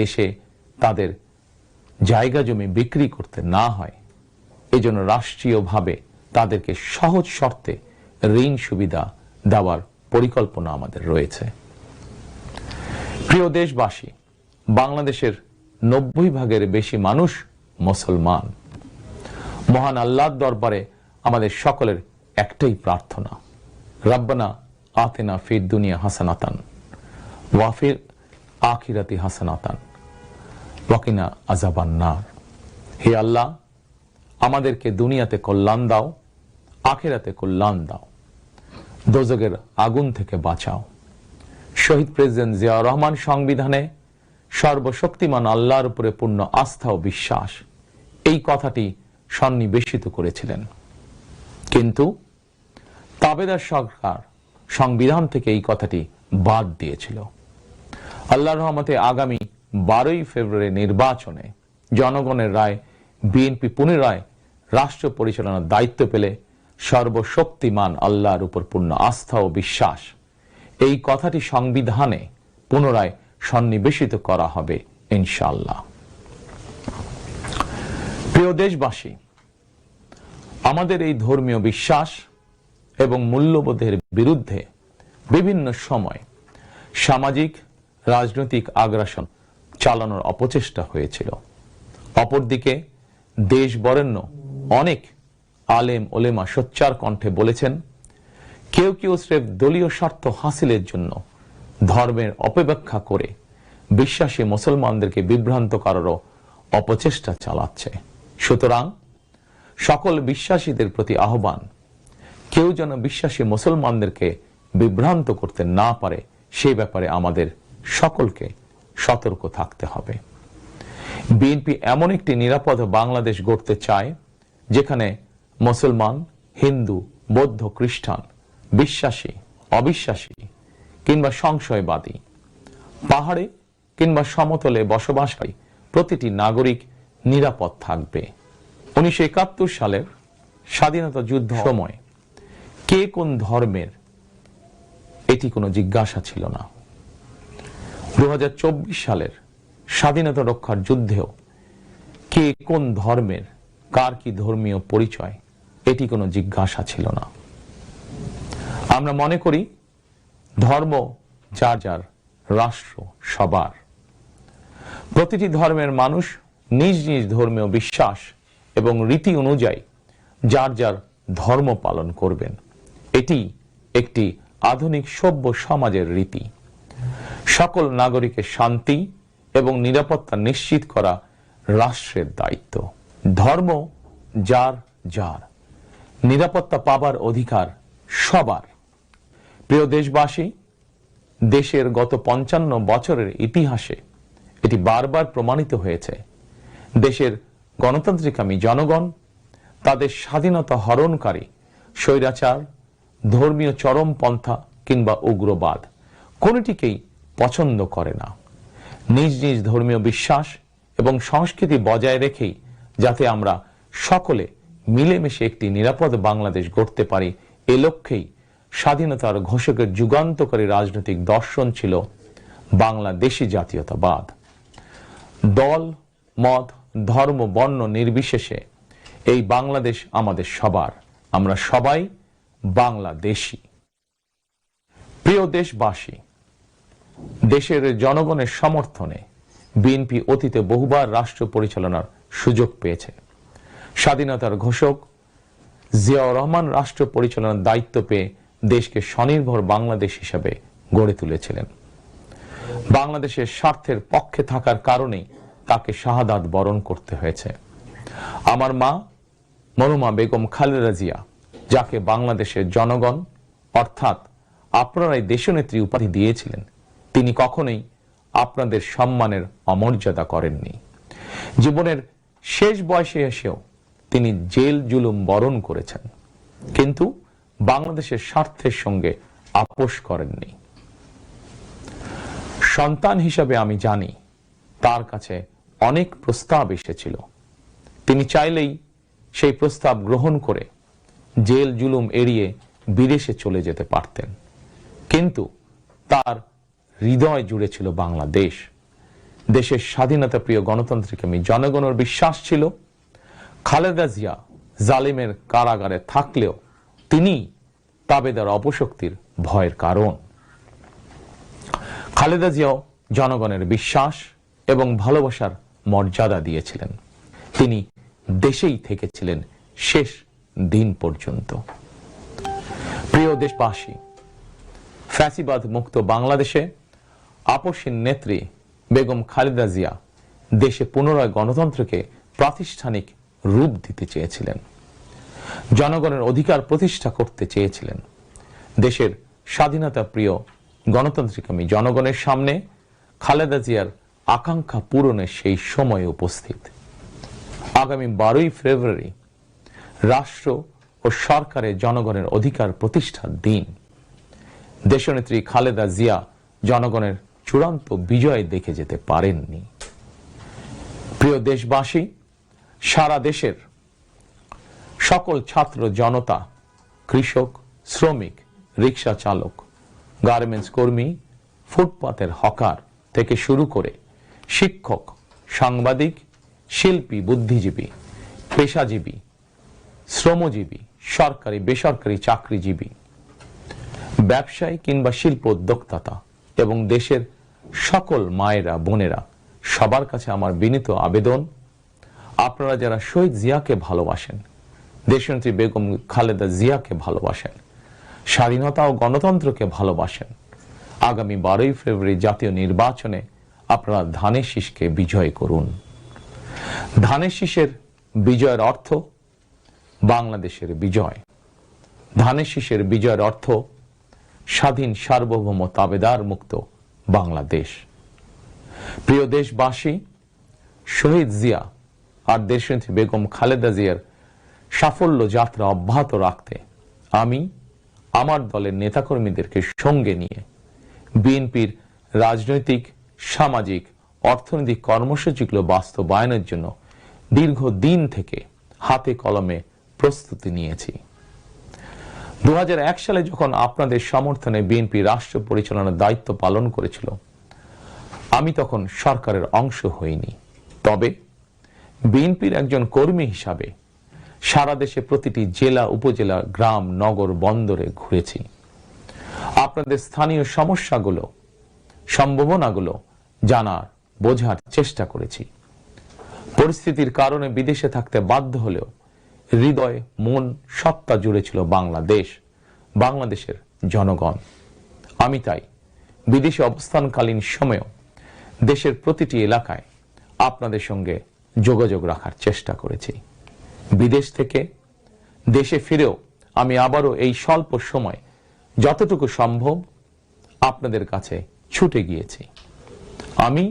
দেশে তাদের জায়গা জমি বিক্রি করতে না হয়, এজন্য রাষ্ট্রীয়ভাবে তাদেরকে সহজ শর্তে ঋণ সুবিধা দেওয়ার পরিকল্পনা আমাদের রয়েছে। প্রিয় দেশবাসী, বাংলাদেশের নব্বই ভাগের বেশি মানুষ মুসলমান। মহান আল্লাহর দরবারে আমাদের সকলের একটাই প্রার্থনা, রাব্বানা আতেনা ফির দুনিয়া হাসানাতান ওয়াফির আখিরাতি হাসানাতান। ওয়াকিনা আজাবান নার। হে আল্লাহ, আমাদেরকে দুনিয়াতে কল্যাণ দাও, আখিরাতে কল্যাণ দাও। দোজগের আগুন থেকে বাঁচাও। শহীদ প্রেসিডেন্ট জিয়া রহমান সংবিধানে সর্বশক্তিমান আল্লাহর উপরে পূর্ণ আস্থা ও বিশ্বাস, এই কথাটি সন্নিবেশিত করেছিলেন। কিন্তু তাবেদার সরকার সংবিধান থেকে এই কথাটি বাদ দিয়েছিল। আল্লাহ রহমতে আগামী বারোই ফেব্রুয়ারি নির্বাচনে জনগণের রায়, বিএনপি পুনরায় রাষ্ট্র পরিচালনার দায়িত্ব পেলে সর্বশক্তিমান আল্লাহর উপর পূর্ণ আস্থা ও বিশ্বাস। এই কথাটি সংবিধানে পুনরায় সন্নিবেশিত করা হবে ইনশাল্লাহ প্রিয় দেশবাসী, আমাদের এই ধর্মীয় বিশ্বাস এবং মূল্যবোধের বিরুদ্ধে বিভিন্ন সময় সামাজিক রাজনৈতিক আগ্রাসন চালানোর অপচেষ্টা হয়েছিল। অপরদিকে দেশ বরেণ্য অনেক আলেম ওলেমা সোচ্চার কণ্ঠে বলেছেন, কেউ কেউ স্রেফ দলীয় স্বার্থ হাসিলের জন্য ধর্মের অপব্যাখ্যা করে বিশ্বাসী মুসলমানদেরকে বিভ্রান্ত করারও অপচেষ্টা চালাচ্ছে। সুতরাং সকল বিশ্বাসীদের প্রতি আহ্বান, কেউ যেন বিশ্বাসী মুসলমানদেরকে বিভ্রান্ত করতে না পারে সেই ব্যাপারে আমাদের সকলকে সতর্ক থাকতে হবে। বিএনপি এমন একটি নিরাপদ বাংলাদেশ গড়তে চায়, যেখানে মুসলমান, হিন্দু, বৌদ্ধ, খ্রিস্টান, বিশ্বাসী, অবিশ্বাসী কিংবা সংশয়বাদী, পাহাড়ে কিংবা সমতলে বসবাসকারী প্রতিটি নাগরিক নিরাপদ থাকবে। উনিশশো একাত্তর সালের স্বাধীনতা যুদ্ধ সময় কে কোন ধর্মের, এটি কোনো জিজ্ঞাসা ছিল না। দু হাজার চব্বিশ সালের স্বাধীনতা রক্ষার যুদ্ধেও কে কোন ধর্মের, কার কি ধর্মীয় পরিচয়, এটি কোনো জিজ্ঞাসা ছিল না। আমরা মনে করি ধর্ম যার যার রাষ্ট্র সবার। প্রতিটি ধর্মের মানুষ নিজ নিজ ধর্মীয় বিশ্বাস এবং রীতি অনুযায়ী যার যার ধর্ম পালন করবেন। এটি একটি আধুনিক সভ্য সমাজের রীতি। সকল নাগরিকের শান্তি এবং নিরাপত্তা নিশ্চিত করা রাষ্ট্রের দায়িত্ব। ধর্ম যার যার। নিরাপত্তা পাবার অধিকার সবার। প্রিয় দেশবাসী, দেশের গত পঞ্চান্ন বছরের ইতিহাসে এটি বারবার প্রমাণিত হয়েছে। দেশের গণতান্ত্রিকামী জনগণ, তাদের স্বাধীনতা হরণকারী স্বৈরাচার, ধর্মীয় চরমপন্থা কিংবা উগ্রবাদ, কোনটিকেই পছন্দ করে না। নিজ নিজ ধর্মীয় বিশ্বাস এবং সংস্কৃতি বজায় রেখেই যাতে আমরা সকলে মিলেমিশে একটি নিরাপদ বাংলাদেশ গড়তে পারি, এ লক্ষ্যেই স্বাধীনতার ঘোষকের যুগান্তকারী রাজনৈতিক দর্শন ছিল বাংলাদেশি জাতীয়তাবাদ। দল, মত, ধর্ম, বর্ণ নির্বিশেষে এই বাংলাদেশ আমাদের সবার। আমরা সবাই বাংলাদেশি। প্রিয় দেশবাসী দেশের জনগণের সমর্থনে বিএনপি অতীতে বহুবার রাষ্ট্র পরিচালনার সুযোগ পেয়েছে। স্বাধীনতার ঘোষক জিয়াউর রহমান রাষ্ট্র পরিচালনার দায়িত্ব পেয়ে দেশকে স্বনির্ভর বাংলাদেশ হিসাবে গড়ে তুলেছিলেন। বাংলাদেশের স্বার্থের পক্ষে থাকার কারণেই তাকে শাহাদাত বরণ করতে হয়েছে। আমার মা মনুমা বেগম খালেদা জিয়া, যাকে বাংলাদেশের জনগণ, অর্থাৎ আপনারাই দেশনেত্রী উপাধি দিয়েছিলেন তিনি কখনোই আপনাদের সম্মানের অমর্যাদা করেননি। জীবনের শেষ বয়সে এসেও তিনি জেল জুলুম বরণ করেছেন, কিন্তু বাংলাদেশের স্বার্থের সঙ্গে আপোষ করেননি। সন্তান হিসাবে আমি জানি তার কাছে অনেক প্রস্তাব এসেছিল। তিনি চাইলেই সেই প্রস্তাব গ্রহণ করে জেল জুলুম এড়িয়ে বিদেশে চলে যেতে পারতেন, কিন্তু তার হৃদয় জুড়ে ছিল বাংলাদেশ। দেশের স্বাধীনতা প্রিয় গণতান্ত্রিক আমি জনগণের বিশ্বাস ছিল। খালেদা জিয়া জালিমের কারাগারে থাকলেও তিনি তাবেদার অপশক্তির ভয়ের কারণ। খালেদা জিয়াও জনগণের বিশ্বাস এবং ভালোবাসার মর্যাদা দিয়েছিলেন। তিনি দেশেই থেকেছিলেন শেষ দিন পর্যন্ত। প্রিয় দেশবাসী, ফ্যাসিবাদ মুক্ত বাংলাদেশে আপসীন নেত্রী বেগম খালেদা জিয়া দেশে পুনরায় গণতন্ত্রকে প্রাতিষ্ঠানিক রূপ দিতে চেয়েছিলেন। জনগণের অধিকার প্রতিষ্ঠা করতে চেয়েছিলেন। দেশের স্বাধীনতা প্রিয় গণতান্ত্রিকামী জনগণের সামনে খালেদা জিয়ার আকাঙ্ক্ষা পূরণের সেই সময় উপস্থিত। আগামী বারোই ফেব্রুয়ারি রাষ্ট্র ও সরকারের জনগণের অধিকার প্রতিষ্ঠার দিন। দেশনেত্রী খালেদা জিয়া জনগণের চূড়ান্ত বিজয় দেখে যেতে পারেননি। প্রিয় দেশবাসী, সারা দেশের সকল ছাত্র জনতা, কৃষক, শ্রমিক, রিক্সা চালক, গার্মেন্টস কর্মী, ফুটপাতের হকার থেকে শুরু করে শিক্ষক, সাংবাদিক, শিল্পী, বুদ্ধিজীবী, পেশাজীবী, শ্রমজীবী, সরকারি, বেসরকারি চাকরিজীবী, ব্যবসায়ী কিংবা শিল্প উদ্যোক্তা এবং দেশের সকল মায়েরা, বোনেরা, সবার কাছে আমার বিনীত আবেদন, আপনারা যারা শহীদ জিয়াকে ভালোবাসেন, দেশনেত্রী বেগম খালেদা জিয়াকে ভালোবাসেন, স্বাধীনতা ও গণতন্ত্রকে ভালোবাসেন, আগামী বারোই ফেব্রুয়ারি জাতীয় নির্বাচনে আপনারা ধানের শীষকে বিজয় করুন। ধানের শীষের বিজয়ের অর্থ বাংলাদেশের বিজয়। ধানের শীষের বিজয়ের অর্থ স্বাধীন সার্বভৌম তাবেদার মুক্ত বাংলাদেশ। প্রিয় দেশবাসী, শহীদ জিয়া আর দেশনেত্রী বেগম খালেদা জিয়ার সাফল্য যাত্রা অব্যাহত রাখতে আমি আমার দলের নেতাকর্মীদেরকে সঙ্গে নিয়ে বিএনপির রাজনৈতিক, সামাজিক, অর্থনৈতিক কর্মসূচিগুলো বাস্তবায়নের জন্য দীর্ঘ দিন থেকে হাতে কলমে প্রস্তুতি নিয়েছি। দু হাজার এক সালে যখন আপনাদের সমর্থনে বিএনপি রাষ্ট্র পরিচালনার দায়িত্ব পালন করেছিল, আমি তখন সরকারের অংশ হইনি। তবে বিএনপির একজন কর্মী হিসাবে সারা দেশে প্রতিটি জেলা, উপজেলা, গ্রাম, নগর, বন্দরে ঘুরেছি। আপনাদের স্থানীয় সমস্যাগুলো, সম্ভাবনাগুলো জানার, বোঝার চেষ্টা করেছি। পরিস্থিতির কারণে বিদেশে থাকতে বাধ্য হলেও হৃদয়, মন, সত্তা জুড়ে ছিল বাংলাদেশ, বাংলাদেশের জনগণ। আমি তাই বিদেশে অবস্থানকালীন সময়েও দেশের প্রতিটি এলাকায় আপনাদের সঙ্গে যোগাযোগ রাখার চেষ্টা করেছি। বিদেশ থেকে দেশে ফিরেও আমি আবারও এই স্বল্প সময় যতটুকু সম্ভব আপনাদের কাছে ছুটে গিয়েছি। আমি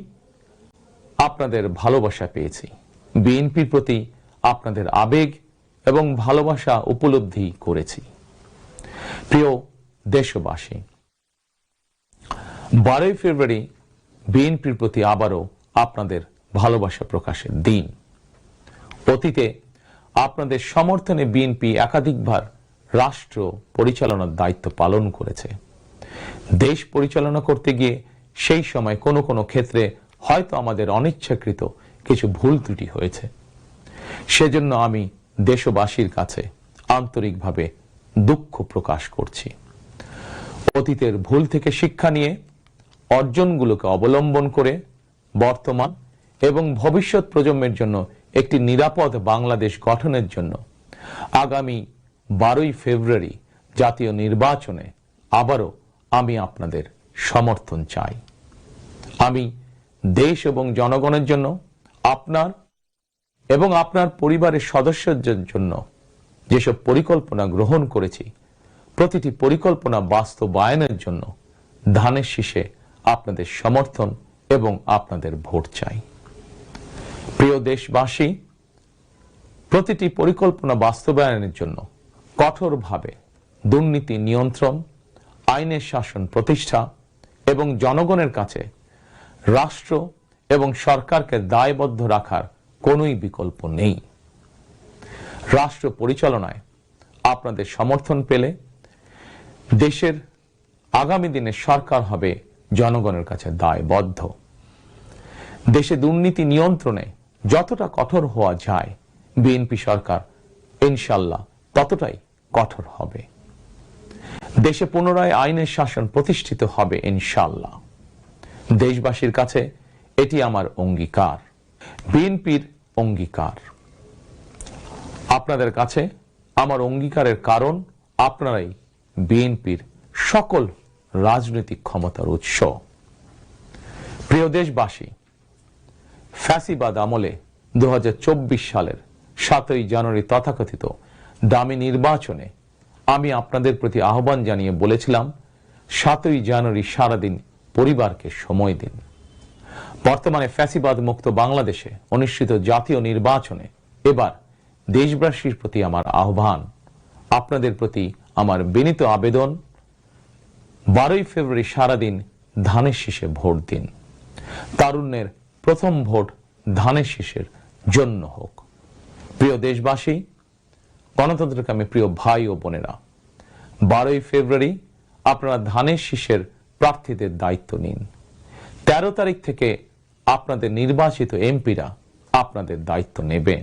আপনাদের ভালোবাসা পেয়েছি। বিএনপির প্রতি আপনাদের আবেগ এবং ভালোবাসা উপলব্ধি করেছি। প্রিয় দেশবাসী, বারোই ফেব্রুয়ারি বিএনপির প্রতি আবারও আপনাদের ভালোবাসা প্রকাশের দিন। অতীতে আপনাদের সমর্থনে বিএনপি একাধিকবার রাষ্ট্র পরিচালনার দায়িত্ব পালন করেছে। দেশ পরিচালনা করতে গিয়ে সেই সময় কোনো কোনো ক্ষেত্রে হয়তো আমাদের অনিচ্ছাকৃত কিছু ভুল ত্রুটি হয়েছে। সেজন্য আমি দেশবাসীর কাছে আন্তরিকভাবে দুঃখ প্রকাশ করছি। অতীতের ভুল থেকে শিক্ষা নিয়ে অর্জনগুলোকে অবলম্বন করে বর্তমান এবং ভবিষ্যৎ প্রজন্মের জন্য একটি নিরাপদ বাংলাদেশ গঠনের জন্য আগামী বারোই ফেব্রুয়ারি জাতীয় নির্বাচনে আবারও আমি আপনাদের সমর্থন চাই। আমি দেশ এবং জনগণের জন্য আপনার এবং আপনার পরিবারের সদস্যদের জন্য যেসব পরিকল্পনা গ্রহণ করেছি, প্রতিটি পরিকল্পনা বাস্তবায়নের জন্য ধানের শীষে আপনাদের সমর্থন এবং আপনাদের ভোট চাই। প্রিয় দেশবাসী, প্রতিটি পরিকল্পনা বাস্তবায়নের জন্য কঠোরভাবে দুর্নীতি নিয়ন্ত্রণ, আইনের শাসন প্রতিষ্ঠা এবং জনগণের কাছে রাষ্ট্র এবং সরকারকে দায়বদ্ধ রাখার কোনোই বিকল্প নেই। রাষ্ট্র পরিচালনায় আপনাদের সমর্থন পেলে দেশের আগামী দিনে সরকার হবে জনগণের কাছে দায়বদ্ধ। দেশে দুর্নীতি নিয়ন্ত্রণে যতটা কঠোর হওয়া যায়, বিএনপি সরকার ইনশাল্লাহ ততটাই কঠোর হবে। দেশে পুনরায় আইনের শাসন প্রতিষ্ঠিত হবে ইনশাল্লাহ দেশবাসীর কাছে এটি আমার অঙ্গীকার। বিএনপির অঙ্গীকার। আপনাদের কাছে আমার অঙ্গীকারের কারণ আপনারাই বিএনপির সকল রাজনৈতিক ক্ষমতার উৎস। প্রিয় দেশবাসী, ফ্যাসিবাদ আমলে দু হাজার চব্বিশ সালের সাতই জানুয়ারি তথাকথিত দামি নির্বাচনে আমি আপনাদের প্রতি আহ্বান জানিয়ে বলেছিলাম, সাতই জানুয়ারি সারাদিন পরিবারকে সময় দিন। বর্তমানে ফ্যাসিবাদ মুক্ত বাংলাদেশে অনুষ্ঠিত জাতীয় নির্বাচনে এবার দেশবাসীর প্রতি আমার আহ্বান। আপনাদের প্রতি আমার বিনীত আবেদন, বারোই ফেব্রুয়ারি সারাদিন ধানের শীষে ভোট দিন। তারুণ্যের প্রথম ভোট ধানের শীষের জন্য হোক। প্রিয় দেশবাসী গণতন্ত্রকামী প্রিয় ভাই ও বোনেরা, বারোই ফেব্রুয়ারি আপনারা ধানের শীষের প্রার্থীদের দায়িত্ব নিন। তেরো তারিখ থেকে আপনাদের নির্বাচিত এমপিরা আপনাদের দায়িত্ব নেবে।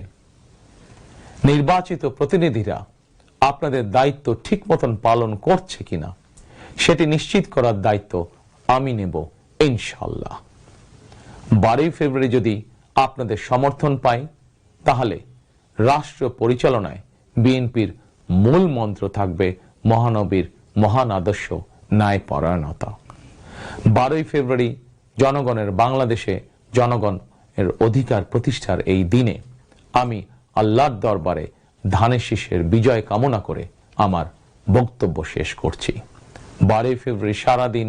নির্বাচিত প্রতিনিধিরা আপনাদের দায়িত্ব ঠিক মতন পালন করছে কিনা, সেটি নিশ্চিত করার দায়িত্ব আমি নেব ইনশাল্লাহ বারোই ফেব্রুয়ারি যদি আপনাদের সমর্থন পাই, তাহলে রাষ্ট্র পরিচালনায় বিএনপির মূল মন্ত্র থাকবে মহানবীর মহান আদর্শ ন্যায়পরায়ণতা। বারোই ফেব্রুয়ারি জনগণের বাংলাদেশে জনগণের অধিকার প্রতিষ্ঠার এই দিনে আমি আল্লাহর দরবারে ধানের শীষের বিজয় কামনা করে আমার বক্তব্য শেষ করছি। বারোই ফেব্রুয়ারি সারাদিন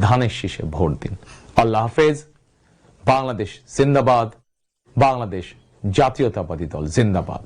ধানের শীষে ভোট দিন। আল্লাহ হাফেজ। বাংলাদেশ জিন্দাবাদ। বাংলাদেশ জাতীয়তাবাদী দল জিন্দাবাদ।